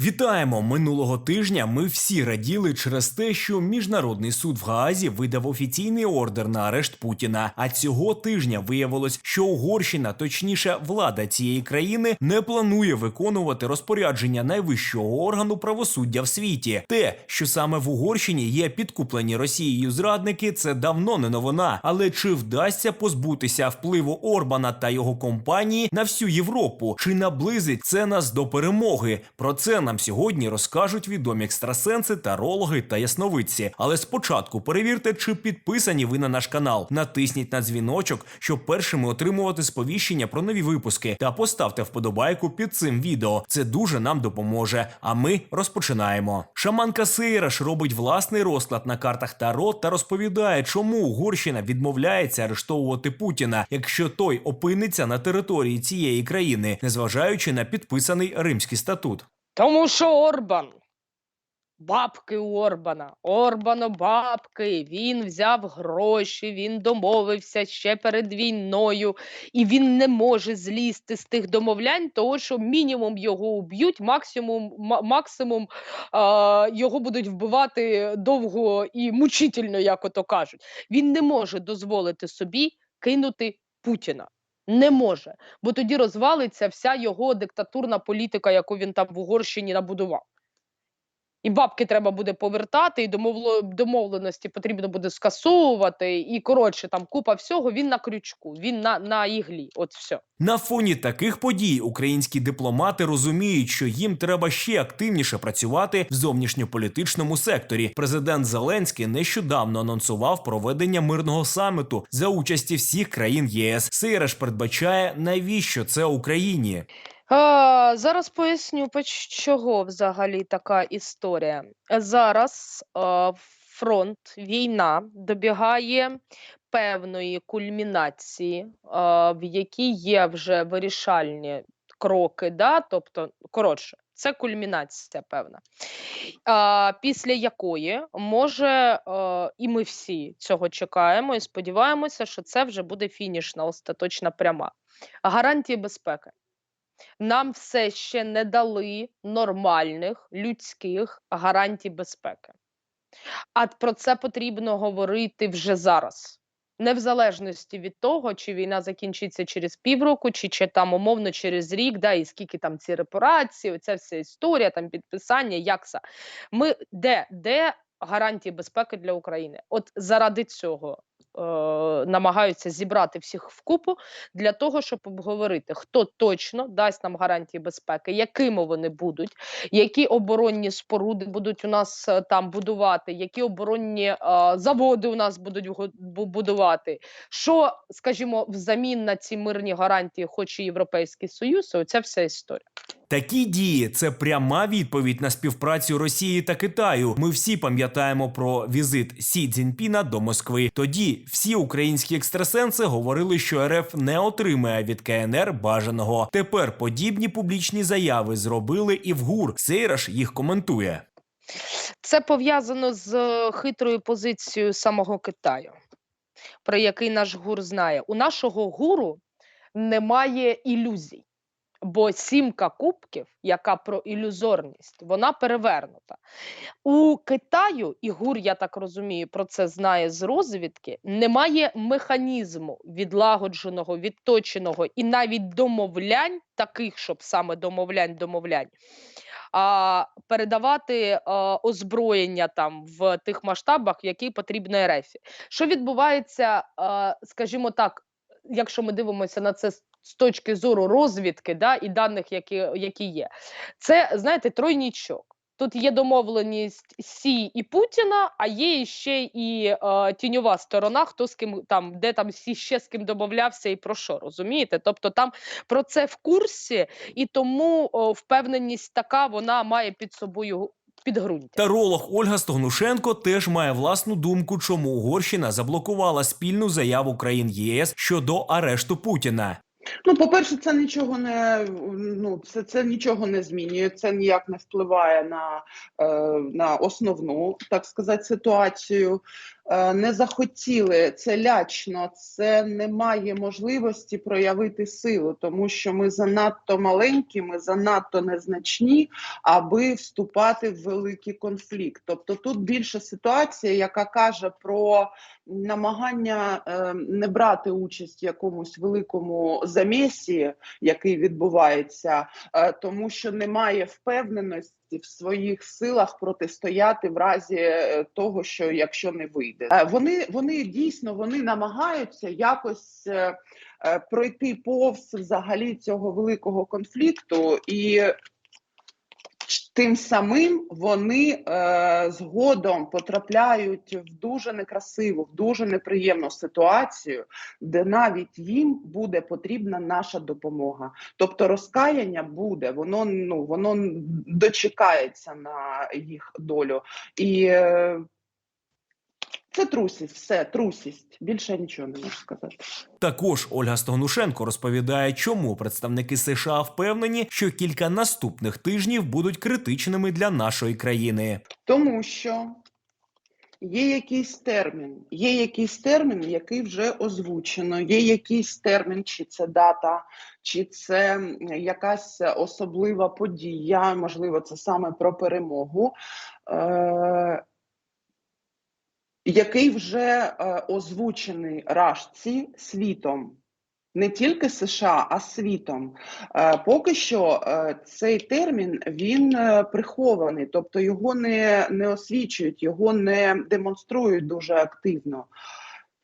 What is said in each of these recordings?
Вітаємо минулого тижня. Ми всі раділи через те, що міжнародний суд в Гаазі видав офіційний ордер на арешт Путіна. А цього тижня виявилось, що Угорщина, точніше, влада цієї країни, не планує виконувати розпорядження найвищого органу правосуддя в світі. Те, що саме в Угорщині є підкуплені Росією зрадники, це давно не новина. Але чи вдасться позбутися впливу Орбана та його компанії на всю Європу? Чи наблизить це нас до перемоги? Про це нам сьогодні розкажуть відомі екстрасенси, тарологи та ясновидці. Але спочатку перевірте, чи підписані ви на наш канал. Натисніть на дзвіночок, щоб першими отримувати сповіщення про нові випуски, та поставте вподобайку під цим відео. Це дуже нам допоможе. А ми розпочинаємо. Шаманка Сейраш робить власний розклад на картах Таро та розповідає, чому Угорщина відмовляється арештовувати Путіна, якщо той опиниться на території цієї країни, незважаючи на підписаний Римський статут. Тому що Орбан. Бабки у Орбана. Орбано бабки. Він взяв гроші, він домовився ще перед війною, і він не може злізти з тих домовлянь, того що мінімум його уб'ють, максимум, максимум а, його будуть вбивати довго і мучительно, як ото кажуть. Він не може дозволити собі кинути Путіна. Не може, бо тоді розвалиться вся його диктатурна політика, яку він там в Угорщині набудував. І бабки треба буде повертати, і домовло, домовленості потрібно буде скасовувати. І коротше, там купа всього. Він на крючку, він на, на іглі. От все. На фоні таких подій українські дипломати розуміють, що їм треба ще активніше працювати в зовнішньополітичному секторі. Президент Зеленський нещодавно анонсував проведення мирного саміту за участі всіх країн ЄС. Сейреш передбачає, навіщо це Україні. А, зараз поясню, по чого взагалі така історія. Зараз а, фронт, війна добігає певної кульмінації, а, в якій є вже вирішальні кроки. Да? Тобто, коротше, це кульмінація певна, а, після якої може, а, і ми всі цього чекаємо і сподіваємося, що це вже буде фінішна остаточна пряма. Гарантії безпеки. Нам все ще не дали нормальних людських гарантій безпеки. А про це потрібно говорити вже зараз. Не в залежності від того, чи війна закінчиться через півроку, чи, чи там умовно через рік, да, і скільки там ці репарації, оця вся історія, там підписання, як це. Ми де, де гарантії безпеки для України? От заради цього намагаються зібрати всіх вкупу для того, щоб обговорити, хто точно дасть нам гарантії безпеки, якими вони будуть, які оборонні споруди будуть у нас е, там будувати, які оборонні е, заводи у нас будуть будувати. Що, скажімо, взамін на ці мирні гарантії хоче Європейський Союз, оця вся історія. Такі дії це пряма відповідь на співпрацю Росії та Китаю. Ми всі пам'ятаємо про візит Сі Цзіньпіна до Москви. Тоді всі українські екстрасенси говорили, що РФ не отримає від КНР бажаного. Тепер подібні публічні заяви зробили і в ГУР. Сейраш їх коментує. Це пов'язано з е, хитрою позицією самого Китаю, про який наш гур знає. У нашого гуру немає ілюзій, бо сімка кубків, яка про ілюзорність, вона перевернута. У Китаю, і гур, я так розумію, про це знає з розвідки, немає механізму відлагодженого, відточеного і навіть домовлянь, таких, щоб саме домовлянь, домовлянь а, передавати а, озброєння там в тих масштабах, які потрібно РФ. Що відбувається, а, скажімо так, якщо ми дивимося на це з з точки зору розвідки да, і даних, які, які є, це знаєте, тройнічок. Тут є домовленість Сі і Путіна, а є ще і е, тіньова сторона, хто з ким там, де там Сі ще з ким домовлявся і про що, розумієте? Тобто там про це в курсі, і тому о, впевненість така вона має під собою підґрунтя. Таролог Ольга Стогнушенко теж має власну думку, чому Угорщина заблокувала спільну заяву країн ЄС щодо арешту Путіна. Ну, по-перше, це нічого не ну, це, це нічого не змінює, це ніяк не впливає на, е, на основну, так сказати, ситуацію. Е, не захотіли, це лячно, це не має можливості проявити силу, тому що ми занадто маленькі, ми занадто незначні, аби вступати в великий конфлікт. Тобто тут більше ситуація, яка каже про намагання е, не брати участь в якомусь великому замісі, який відбувається, е, тому що немає впевненості в своїх силах протистояти в разі е, того, що якщо не вийде, Е, вони, вони дійсно вони намагаються якось. е, Пройти повз взагалі цього великого конфлікту, і тим самим вони е, згодом потрапляють в дуже некрасиву, в дуже неприємну ситуацію, де навіть їм буде потрібна наша допомога. Тобто розкаяння буде, воно ну воно дочекається на їх долю. І е, це трусість, все, трусість. Більше я нічого не можу сказати. Також Ольга Стогнушенко розповідає, чому представники США впевнені, що кілька наступних тижнів будуть критичними для нашої країни. Тому що є якийсь термін, є якийсь термін, який вже озвучено, є якийсь термін, чи це дата, чи це якась особлива подія, можливо, це саме про перемогу. Е- який вже е, озвучений рашці світом, не тільки США, а світом. Е, поки що е, цей термін він прихований, тобто його не, не освічують, його не демонструють дуже активно.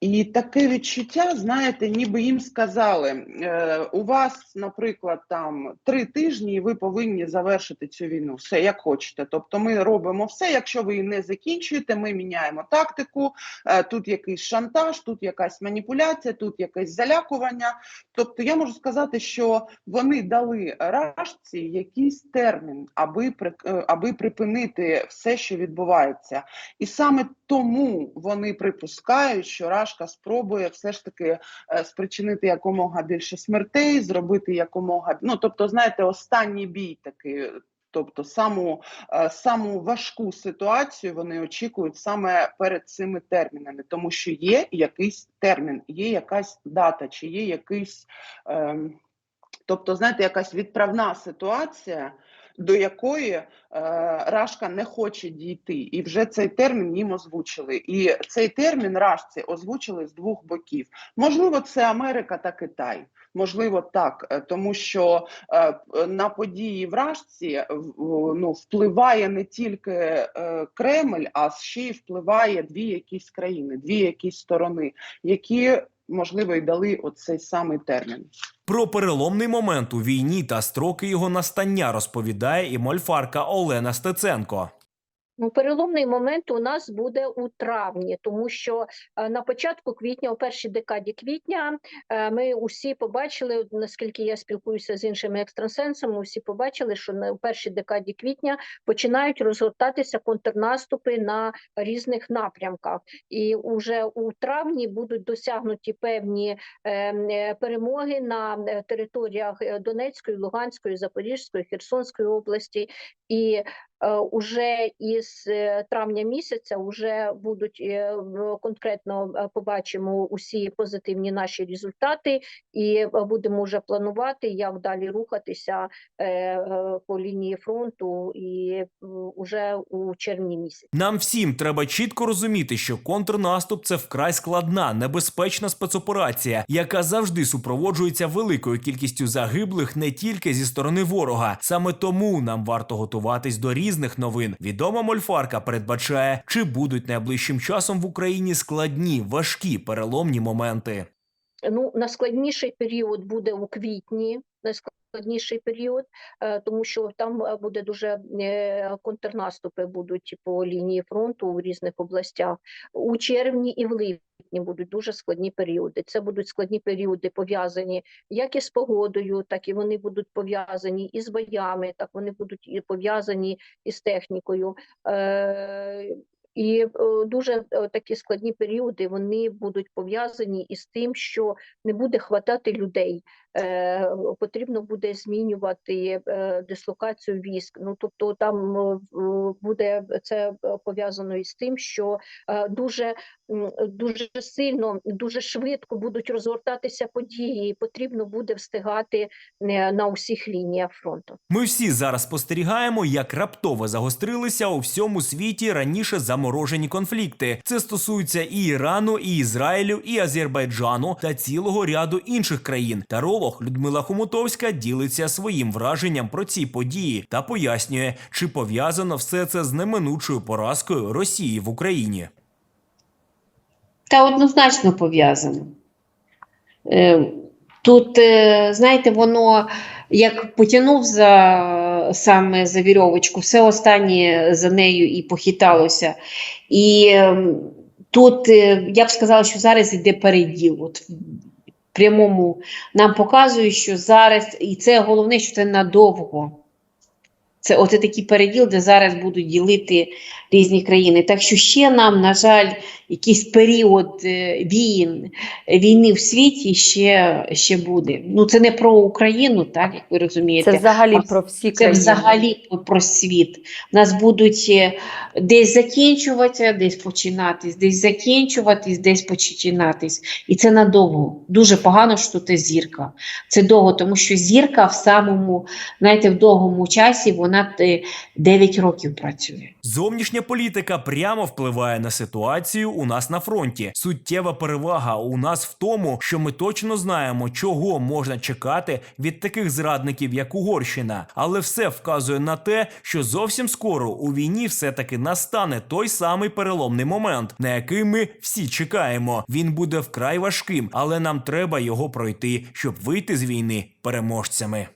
І таке відчуття, знаєте, ніби їм сказали: е, у вас, наприклад, там три тижні, і ви повинні завершити цю війну. Все як хочете. Тобто, ми робимо все. Якщо ви її не закінчуєте, ми міняємо тактику. Е, тут якийсь шантаж, тут якась маніпуляція, тут якесь залякування. Тобто, я можу сказати, що вони дали рашці якийсь термін, аби при- е, аби припинити все, що відбувається. І саме тому вони припускають, що Рашка спробує все ж таки е, спричинити якомога більше смертей, зробити якомога ну тобто, знаєте, останній бій такий. Тобто саму, е, саму важку ситуацію вони очікують саме перед цими термінами, тому що є якийсь термін, є якась дата, чи є якийсь, ем, тобто, знаєте, якась відправна ситуація, до якої е, Рашка не хоче дійти, і вже цей термін їм озвучили. І цей термін Рашці озвучили з двох боків. Можливо, це Америка та Китай. Можливо, так, е, тому що е, на події в Рашці ну, впливає не тільки Кремль, а ще й впливає дві якісь країни, дві якісь сторони, які можливо і дали оцей самий термін. Про переломний момент у війні та строки його настання розповідає і мольфарка Олена Стеценко. Ну, переломний момент у нас буде у травні, тому що е, на початку квітня, у першій декаді квітня, е, ми усі побачили, наскільки я спілкуюся з іншими екстрасенсами, усі побачили, що у першій декаді квітня починають розгортатися контрнаступи на різних напрямках, і вже у травні будуть досягнуті певні е, перемоги на територіях Донецької, Луганської, Запорізької, Херсонської області. І уже із е, травня місяця вже будуть е, конкретно е, побачимо усі позитивні наші результати, і е, будемо вже планувати, як далі рухатися е, е, по лінії фронту, і е, уже у червні місяці. Нам всім треба чітко розуміти, що контрнаступ це вкрай складна, небезпечна спецоперація, яка завжди супроводжується великою кількістю загиблих не тільки зі сторони ворога. Саме тому нам варто готуватись до різних новин. Відома мольфарка передбачає, чи будуть найближчим часом в Україні складні, важкі переломні моменти. Ну, найскладніший період буде у квітні. Найскладніший період, е, тому що там е, буде дуже е, контрнаступи будуть по лінії фронту у різних областях. У червні і в липні будуть дуже складні періоди. Це будуть складні періоди пов'язані як із погодою, так і вони будуть пов'язані із боями, так вони будуть і пов'язані із технікою. Е, і дуже такі складні періоди вони будуть пов'язані із тим, що не буде хватати людей. Е, потрібно буде змінювати е, дислокацію військ. Ну тобто там е, буде це пов'язано із тим, що дуже дуже сильно, дуже швидко будуть розгортатися події, і потрібно буде встигати на усіх лініях фронту. Ми всі зараз спостерігаємо, як раптово загострилися у всьому світі раніше заморожені конфлікти. Це стосується і Ірану, і Ізраїлю, і Азербайджану та цілого ряду інших країн. Таролог Людмила Хомутовська ділиться своїм враженням про ці події та пояснює, чи пов'язано все це з неминучою поразкою Росії в Україні. Та однозначно пов'язано. Е, Тут, е, знаєте, воно як потягнув за саме за вірьовочку, все останнє за нею і похиталося. І ем, тут е, я б сказала, що зараз іде переділ. От прямому нам показує, що зараз, і це головне, що це надовго. Це оце такий переділ, де зараз будуть ділити різні країни. Так що ще нам, на жаль, якийсь період е, війн, війни в світі ще, ще буде. Ну це не про Україну, так як ви розумієте. Це взагалі А про всі Це взагалі про світ. У нас будуть е, десь закінчуватися, десь починатись, десь закінчуватись, десь починатись. І це надовго. Дуже погано, що це зірка. Це довго, тому що зірка в самому, знаєте, в довгому часі вона е, 9 років працює. Зовнішня політика прямо впливає на ситуацію у нас на фронті. Суттєва перевага у нас в тому, що ми точно знаємо, чого можна чекати від таких зрадників, як Угорщина. Але все вказує на те, що зовсім скоро у війні все-таки настане той самий переломний момент, на який ми всі чекаємо. Він буде вкрай важким, але нам треба його пройти, щоб вийти з війни переможцями.